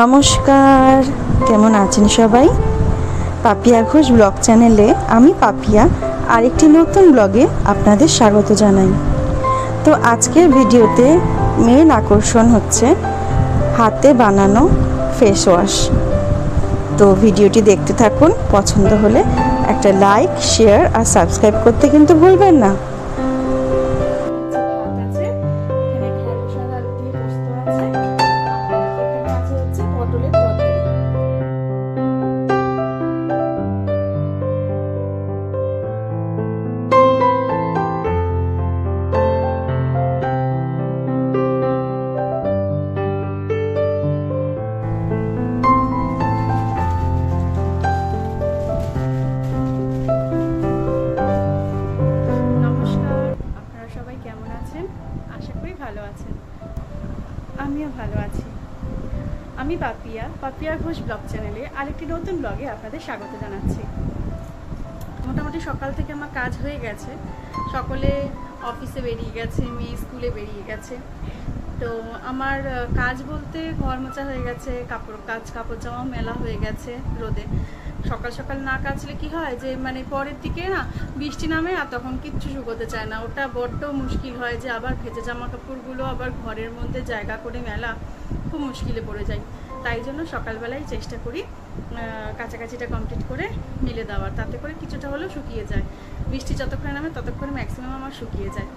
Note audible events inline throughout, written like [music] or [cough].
নমস্কার। কেমন আছেন সবাই? পাপিয়া ঘোষ ব্লগ চ্যানেলে আমি পাপিয়া আরেকটি নতুন ব্লগে আপনাদের স্বাগত জানাই। তো আজকের ভিডিওতে মেন আকর্ষণ হচ্ছে হাতে বানানো ফেস ওয়াশ তো ভিডিওটি দেখতে থাকুন, পছন্দ হলে একটা লাইক শেয়ার আর সাবস্ক্রাইব করতে কিন্তু ভুলবেন না। আমি পাপিয়া পাপিয়া ঘোষ ব্লগ চ্যানেলে আরেকটি নতুন ব্লগে আপনাদের স্বাগত জানাচ্ছি। মোটামুটি সকাল থেকে আমার কাজ হয়ে গেছে। সকলে অফিসে বেরিয়ে গেছে, মেয়ে স্কুলে বেরিয়ে গেছে। তো আমার কাজ বলতে ঘর মোচা হয়ে গেছে, কাপড় কাজ, কাপড় জামা মেলা হয়ে গেছে রোদে। সকাল সকাল না কাচলে কি হয় যে মানে পরের দিকে না বৃষ্টি নামে আর তখন কিচ্ছু শুকোতে চায় না। ওটা বড্ড মুশকিল হয় যে, আবার ভেজে জামা কাপড়গুলো আবার ঘরের মধ্যে জায়গা করে মেলা, খুব মুশকিলে পড়ে যায়। তাই জন্য সকালবেলায় চেষ্টা করি কাছাকাছিটা কমপ্লিট করে মিলে দেওয়ার। তাতে করে কিছুটা হলেও শুকিয়ে যায়। বৃষ্টি যতক্ষণ নামে ততক্ষণ ম্যাক্সিমাম আমার শুকিয়ে যায়।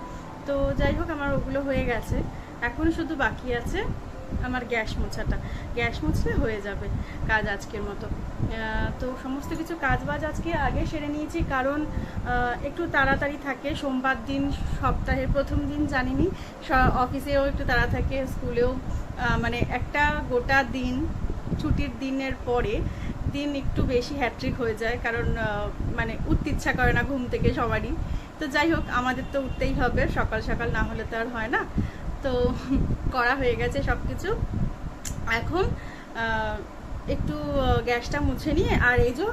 তো যাই হোক, আমার ওগুলো হয়ে গেছে। এখন শুধু বাকি আছে আমার গ্যাস মোছাটা। গ্যাস মুছলে হয়ে যাবে কাজ আজকের মতো। তো সমস্ত কিছু কাজ বাজ আজকে আগে সেরে নিয়েছি, কারণ একটু তাড়াতাড়ি থাকে। সোমবার দিন সপ্তাহের প্রথম দিন জানিনি। অফিসেও একটু তাড়া থাকে স্কুলেও মানে একটা গোটা দিন, ছুটির দিনের পরে দিন একটু বেশি হ্যাট্রিক হয়ে যায়, কারণ মানে উঠতে ইচ্ছা করে না ঘুম থেকে সবারই। তো যাই হোক, আমাদের তো উঠতেই হবে, সকাল সকাল না হলে তো আর হয় না। তো [laughs] করা হয়ে গেছে সব কিছু এখন একটু গ্যাসটা মুছে নিয়ে, আর এই যে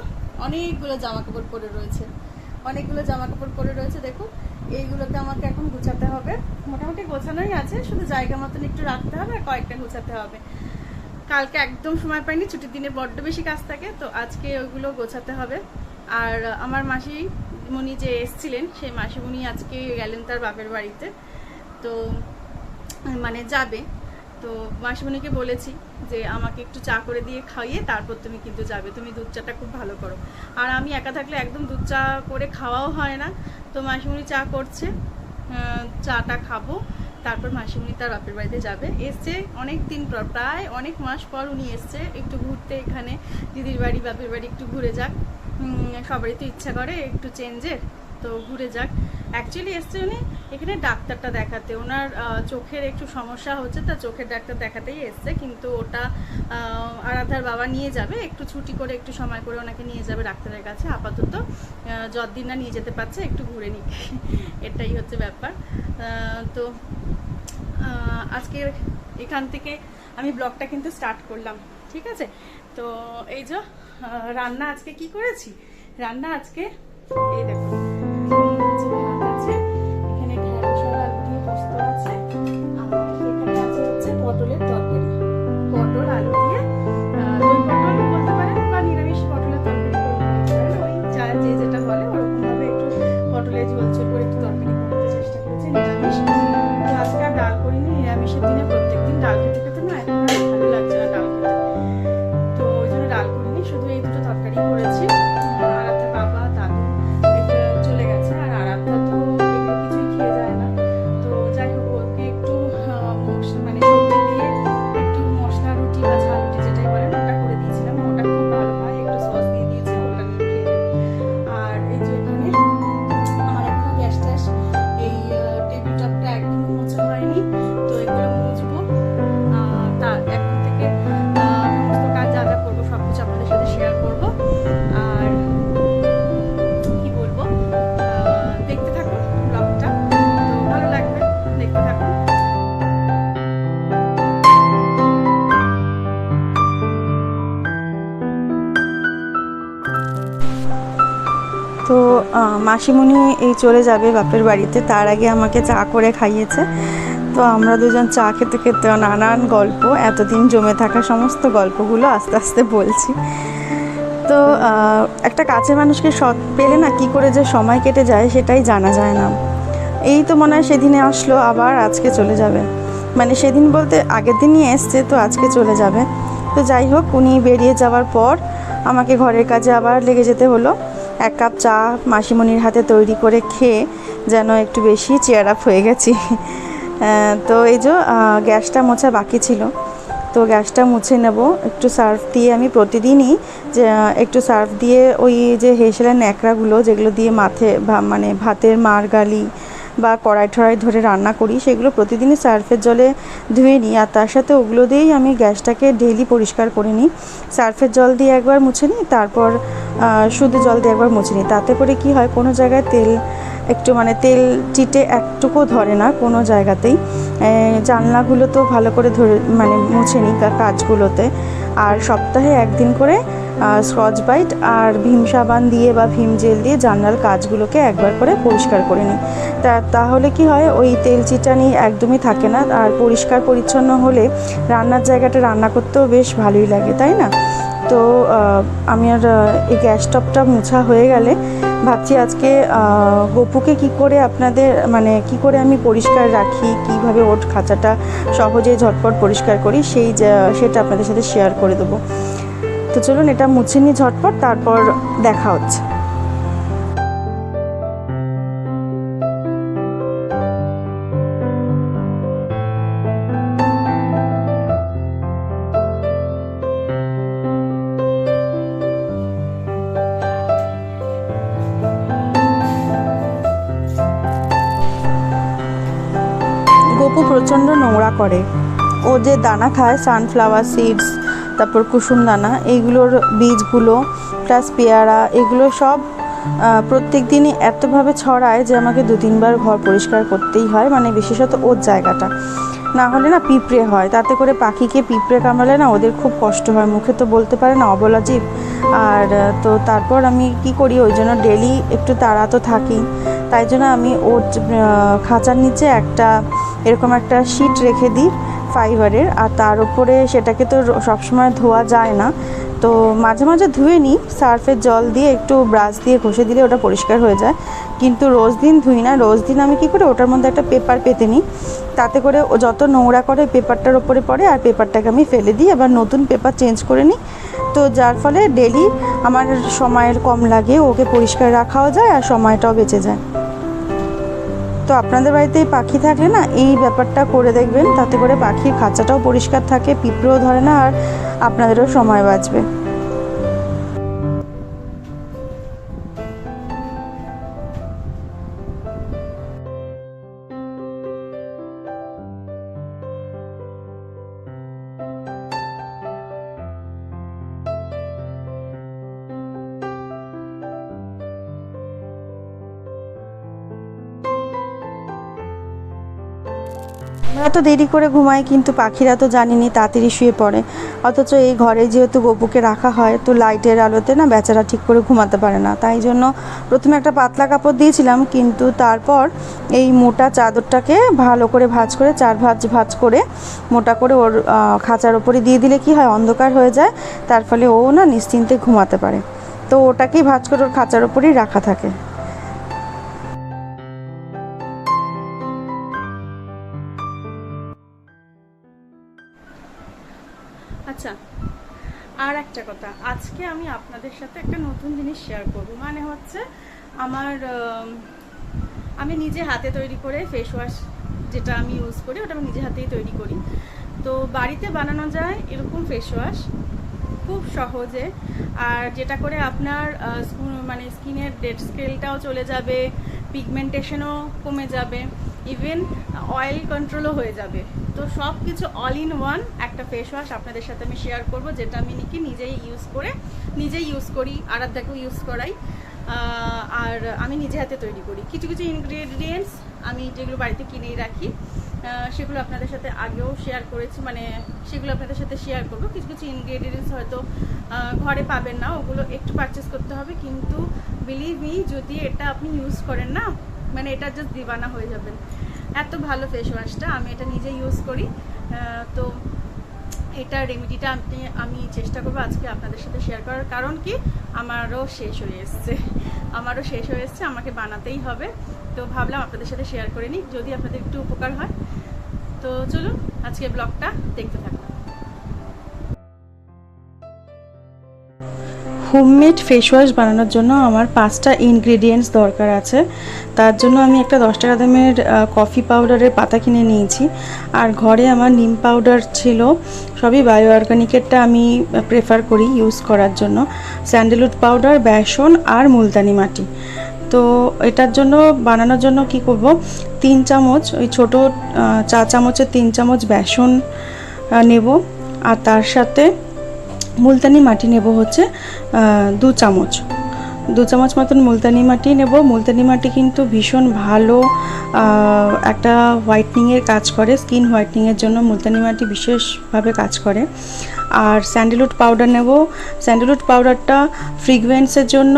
অনেকগুলো জামা কাপড় পরে রয়েছে। অনেকগুলো জামা কাপড় পরে রয়েছে, দেখুন। এইগুলোকে আমাকে এখন গুছাতে হবে। মোটামুটি গোছানোই আছে, শুধু জায়গা মতন একটু রাখতে হবে আর কয়েকটা গুছাতে হবে। কালকে একদম সময় পাইনি, ছুটির দিনে বড্ড বেশি কাজ থাকে, তো আজকে ওইগুলো গোছাতে হবে। আর আমার মাসি মনি যে এসছিলেন, সেই মাসিমুনি আজকে গেলেন তার বাপের বাড়িতে। তো মানে যাবে। তো মাসিমণিকে বলেছি যে আমাকে একটু চা করে দিয়ে খাইয়ে তারপর তুমি কিন্তু যাবে, তুমি দুধ চাটা খুব ভালো করো। আর আমি একা থাকলে একদম দুধ চা করে খাওয়াও হয় না। তো মাসিমণি চা করছে চাটা খাব, তারপর মাসিমণি তার বাপের বাড়িতে যাবে। এসছে অনেক দিন পর, প্রায় অনেক মাস পর উনি এসছে, একটু ঘুরতে এখানে, দিদির বাড়ি, বাপের বাড়ি একটু ঘুরে যাক। সবারই তো ইচ্ছা করে একটু চেঞ্জের তো ঘুরে যাক। অ্যাকচুয়ালি এসছে উনি, এখানে ডাক্তারটা দেখাতে। ওনার চোখের একটু সমস্যা হচ্ছে, তা চোখের ডাক্তার দেখাতেই এসছে, কিন্তু ওটা আরাধার বাবা নিয়ে যাবে, একটু ছুটি করে, একটু সময় করে ওনাকে নিয়ে যাবে ডাক্তারের কাছে, আপাতত। যতদিন না নিয়ে যেতে পারছে, একটু ঘুরে নিক, এটাই হচ্ছে ব্যাপার। তো আজকে এখান থেকে আমি ব্লগটা কিন্তু স্টার্ট করলাম, ঠিক আছে? তো, এই যে রান্না আজকে কি করেছি? রান্না আজকে, এই দেখো। বলে ওরকম ভাবে একটু পটলের ঝোল ঝোল করে একটু তরকারি করতে চেষ্টা করেছি মাসিমণি এই চলে যাবে বাপের বাড়িতে, তার আগে আমাকে চা করে খাইয়েছে। তো আমরা দুজন চা খেতে খেতে নানান গল্প, এতদিন জমে থাকা সমস্ত গল্পগুলো আস্তে আস্তে বলছি। তো একটা কাছের মানুষকে সৎ পেলে না কি করে যে সময় কেটে যায় সেটাই জানা যায় না। এই তো মনে হয় সেদিনে আসলো, আবার আজকে চলে যাবে। মানে সেদিন বলতে আগের দিনই এসছে, তো আজকে চলে যাবে। তো যাই হোক, উনি বেরিয়ে যাওয়ার পর আমাকে ঘরের কাজে আবার লেগে যেতে হলো। এক কাপ চা মাসিমণির হাতে তৈরি করে খেয়ে যেন একটু বেশি চেয়ার আপ হয়ে গেছি। তো এই যে গ্যাসটা মোছা বাকি ছিল। তো গ্যাসটা মুছে নেব, একটু সার্ফ দিয়ে আমি প্রতিদিনই যে একটু সার্ফ দিয়ে ওই যে হেসেলের ন্যাকড়াগুলো যেগুলো দিয়ে মাথে মানে ভাতের মার গালি বা কড়াই ঠড়াই ধরে রান্না করি, সেগুলো প্রতিদিনই সার্ফের জলে ধুয়ে নিই। আর তার সাথে ওগুলো দিয়েই আমি গ্যাসটাকে ডেইলি পরিষ্কার করে নিই। সার্ফের জল দিয়ে একবার মুছে নিই, তারপর শুধু জল দিয়ে একবার মুছে নিই। তাতে করে কি হয়, কোনো জায়গায় তেল একটু মানে তেল চিটে একটুকু ধরে না কোনো জায়গাতেই। জানলাগুলো তো ভালো করে ধরে মানে মুছে নিই কাজগুলোতে। আর সপ্তাহে একদিন করে স্কচ বাইট আর ভীম সাবান দিয়ে বা ভীম জেল দিয়ে জানলার কাজগুলোকে একবার করে পরিষ্কার করে নিই। তা, তাহলে কি হয়? ওই তেল চিটানি একদমই থাকে না আর পরিষ্কার পরিচ্ছন্ন হলে রান্নার জায়গাটা রান্না করতেও বেশ ভালোই লাগে, তাই না? তো আমি আর এই গ্যাস স্টোভটা মোছা হয়ে গেলে ভাবছি আজকে গপুকে কি করে আপনাদের মানে কি করে আমি পরিষ্কার রাখি, কীভাবে ওর খাঁচাটা সহজে ঝটপট পরিষ্কার করি, সেই সেটা আপনাদের সাথে শেয়ার করে দেবো। তো চলুন এটা মুছে নিই ঝটপট, তারপর দেখা হচ্ছে। গপু প্রচণ্ড নোংরা করে। ও যে দানা খায় সানফ্লাওয়ার সিডস তারপর কুসুম দানা এইগুলোর বীজগুলো, প্লাস পেয়ারা, এগুলো সব প্রত্যেক দিনই এতভাবে ছড়ায় যে আমাকে দু তিনবার ঘর পরিষ্কার করতেই হয় মানে বিশেষত ওর জায়গাটা। না হলে না পিঁপড়ে হয়, তাতে করে পাখিকে পিঁপড়ে কামড়ালে না ওদের খুব কষ্ট হয়, মুখে তো বলতে পারে না অবলা জীব। আর তো তারপর আমি কি করি, ওই জন্য ডেলি একটু তাড়া তো থাকি, তাই জন্য আমি ওর খাঁচার নিচে একটা এরকম একটা শিট রেখে দিই ফাইবারের, আর তার উপরে সেটাকে তো সবসময় ধোয়া যায় না। তো মাঝে মাঝে ধুয়ে নিই, সার্ফের জল দিয়ে একটু ব্রাশ দিয়ে ঘষে দিলে ওটা পরিষ্কার হয়ে যায়। কিন্তু রোজ দিন ধুই না, রোজ দিন আমি কী করি, ওটার মধ্যে একটা পেপার পেতে নিই। তাতে করে ও যত নোংরা করে পেপারটার ওপরে পড়ে, আর পেপারটাকে আমি ফেলে দিই, আবার নতুন পেপার চেঞ্জ করে নিই। তো যার ফলে ডেলি আমার সময়ের কম লাগে, ওকে পরিষ্কার রাখাও যায়, আর সময়টাও বেঁচে যায়। তো আপনাদের বাড়িতে পাখি থাকলে না, এই ব্যাপারটা করে দেখবেন। তাতে করে পাখির খাঁচাটাও পরিষ্কার থাকে, পিঁপড়েও ধরে না, আর আপনাদেরও সময় বাঁচবে। আমরা তো দেরি করে ঘুমাই, কিন্তু পাখিরা তো জানিনি তাড়াতাড়ি শুয়ে পড়ে। অথচ এই ঘরে যেহেতু গপুকে রাখা হয়, তো লাইটের আলোতে না বেচারা ঠিক করে ঘুমাতে পারে না। তাই জন্য প্রথমে একটা পাতলা কাপড় দিয়েছিলাম, কিন্তু তারপর এই মোটা চাদরটাকে ভালো করে ভাঁজ করে, চার ভাঁজ ভাঁজ করে মোটা করে ওর খাঁচার ওপরে দিয়ে দিলে কি হয়, অন্ধকার হয়ে যায়। তার ফলে ও না নিশ্চিন্তে ঘুমাতে পারে। তো ওটাকেই ভাঁজ করে ওর খাঁচার ওপরেই রাখা থাকে। আচ্ছা আর একটা কথা। আজকে আমি আপনাদের সাথে একটা নতুন জিনিস শেয়ার করব। মানে হচ্ছে আমার আমি নিজে হাতে তৈরি করে ফেস ওয়াশ যেটা আমি ইউজ করি, ওটা আমি নিজে হাতেই তৈরি করি। তো বাড়িতে বানানো যায় এরকম ফেস ওয়াশ খুব সহজে। আর যেটা করে আপনার মানে স্কিনের ডেড স্কেলটাও চলে যাবে পিগমেন্টেশনও কমে যাবে। ইভেন অয়েল কন্ট্রোলও হয়ে যাবে। তো সব কিছু অল ইন ওয়ান একটা ফেস ওয়াশ আপনাদের সাথে আমি শেয়ার করব, যেটা আমি নাকি নিজেই ইউজ করে, নিজেই ইউজ করি, আরাধ্যাকেও ইউজ করাই। আর আমি নিজে হাতে তৈরি করি। কিছু কিছু ইনগ্রেডিয়েন্টস আমি যেগুলো বাড়িতে কিনেই রাখি সেগুলো আপনাদের সাথে আগেও শেয়ার করেছি মানে সেগুলো আপনাদের সাথে শেয়ার করব। কিছু কিছু ইনগ্রেডিয়েন্টস হয়তো ঘরে পাবেন না, ওগুলো একটু পারচেস করতে হবে। কিন্তু বিলিভ মি যদি এটা আপনি ইউজ করেন না মানে এটা জাস্ট দিবানা হয়ে যাবেন এত ভালো ফেস ওয়াশটা আমি এটা নিজে ইউজ করি। তো এটা রেমেডিটা আপনি আমি চেষ্টা করব আজকে আপনাদের সাথে শেয়ার করার। কারণ কি? আমারও শেষ হয়ে এসছে। আমারও শেষ হয়ে এসছে, আমাকে বানাতেই হবে। তো ভাবলাম আপনাদের সাথে শেয়ার করে নিই, যদি আপনাদের একটু উপকার হয়। তো চলুন আজকে ব্লগটা দেখতে থাকুন। হোমমেড ফেস ওয়াশ বানানোর জন্য আমার পাঁচটা ইনগ্রিডিয়েন্টস দরকার আছে। তার জন্য আমি একটা দশ টাকা দামের কফি পাউডারের পাতা কিনে নিয়েছি। আর ঘরে আমার নিম পাউডার ছিল, সবই বায়ো অর্গানিকেরটা আমি প্রেফার করি ইউজ করার জন্য। স্যান্ডেলউড পাউডার বেসন আর মুলতানি মাটি। তো এটার জন্য, বানানোর জন্য কি করব? তিন চামচ, ওই ছোটো চা চামচের তিন চামচ বেসন নেব। আর তার সাথে মুলতানি মাটি নেব হচ্ছে দু চামচ। দু চামচ মতন মুলতানি মাটি নেব। মুলতানি মাটি কিন্তু ভীষণ ভালো একটা হোয়াইটনিংয়ের কাজ করে, স্কিন হোয়াইটনিংয়ের জন্য মুলতানি মাটি বিশেষভাবে কাজ করে। আর স্যান্ডেলউড পাউডার নেব। স্যান্ডেলউড পাউডারটা ফ্রিগুয়েন্সের জন্য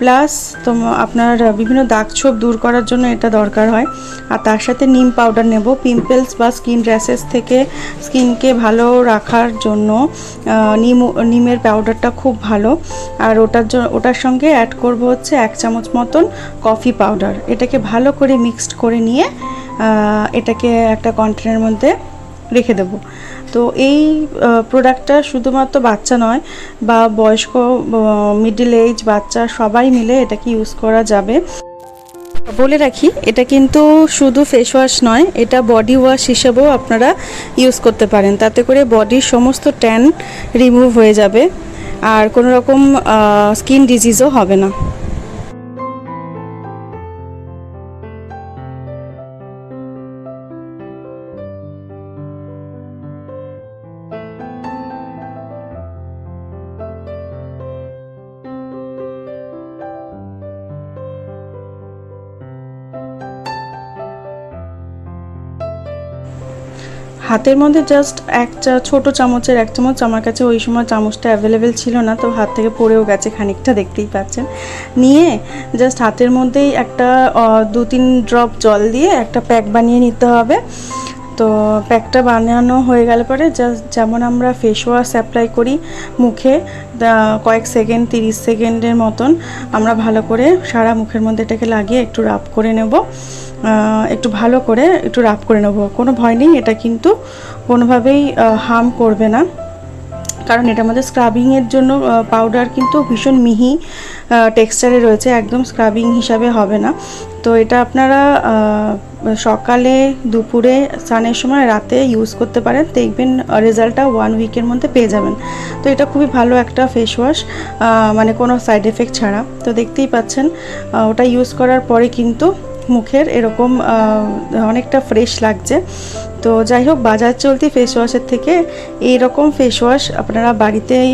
প্লাস তো আপনার বিভিন্ন দাগ ছোপ দূর করার জন্য এটা দরকার হয়। আর তার সাথে নিম পাউডার নেব। পিম্পলস বা স্কিন র্যাশেস থেকে স্কিনকে ভালো রাখার জন্য নিম, নিমের পাউডারটা খুব ভালো। আর ওটার জন্য ওটার সঙ্গে অ্যাড করব হচ্ছে এক চামচ মতন কফি পাউডার এটাকে ভালো করে মিক্সড করে নিয়ে এটাকে একটা কন্টেনারের মধ্যে রেখে দেবো। তো এই প্রোডাক্টটা শুধুমাত্র বাচ্চা নয়, বা বয়স্ক মিডল এজ বাচ্চা সবাই মিলে এটাকে ইউজ করা যাবে। বলে রাখি, এটা কিন্তু শুধু ফেস ওয়াশ নয়, এটা বডি ওয়াশ হিসেবেও আপনারা ইউজ করতে পারেন। তাতে করে বডির সমস্ত ট্যান রিমুভ হয়ে যাবে, আর কোনো রকম স্কিন ডিজিজও হবে না। হাতের মধ্যে জাস্ট একটা ছোট চামচের এক চামচ, আমার কাছে ওই সময় চামচটা অ্যাভেলেবেল ছিল না, তো হাত থেকে পড়েও গেছে খানিকটা, দেখতেই পাচ্ছেন। নিয়ে জাস্ট হাতের মধ্যেই একটা দু তিন ড্রপ জল দিয়ে একটা প্যাক বানিয়ে নিতে হবে। তো প্যাকটা বানানো হয়ে গেলে পরে জাস্ট যেমন আমরা ফেস ওয়াশ অ্যাপ্লাই করি মুখে কয়েক সেকেন্ড তিরিশ সেকেন্ডের মতন, আমরা ভালো করে সারা মুখের মধ্যে এটাকে লাগিয়ে একটু রাব করে নেব। একটু ভালো করে একটু রাব করে নেব। কোনো ভয় নেই, এটা কিন্তু কোনোভাবেই হার্ম করবে না। কারণ এটার মধ্যে স্ক্রাবিংয়ের জন্য পাউডার কিন্তু ভীষণ মিহি টেক্সচারে রয়েছে, একদম স্ক্রাবিং হিসাবে হবে না। তো এটা আপনারা সকালে, দুপুরে, স্নানের সময়, রাতে ইউজ করতে পারেন। দেখবেন রেজাল্টটা ওয়ান উইকের মধ্যে পেয়ে যাবেন। তো এটা খুবই ভালো একটা ফেস ওয়াশ মানে কোনো সাইড এফেক্ট ছাড়া। তো দেখতেই পাচ্ছেন ওটা ইউজ করার পরে কিন্তু মুখের এরকম অনেকটা ফ্রেশ লাগছে। তো যাই হোক, বাজার চলতি ফেস ওয়াশের থেকে এই রকম ফেস ওয়াশ আপনারা বাড়িতেই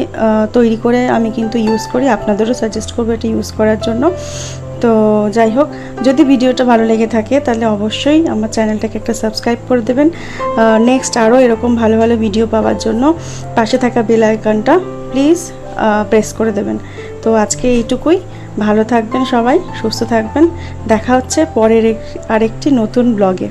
তৈরি করে আমি কিন্তু ইউজ করি। আপনাদেরও সাজেস্ট করব এটা ইউজ করার জন্য। তো যাই হোক, যদি ভিডিওটা ভালো লেগে থাকে তাহলে অবশ্যই আমার চ্যানেলটাকে একটা সাবস্ক্রাইব করে দেবেন। নেক্সট আরও এরকম ভালো ভালো ভিডিও পাওয়ার জন্য পাশে থাকা বেল আইকনটা প্লিজ প্রেস করে দেবেন। তো আজকে এইটুকুই। ভালো থাকবেন সবাই সুস্থ থাকবেন। দেখা হচ্ছে পরের আরেকটি নতুন ব্লগে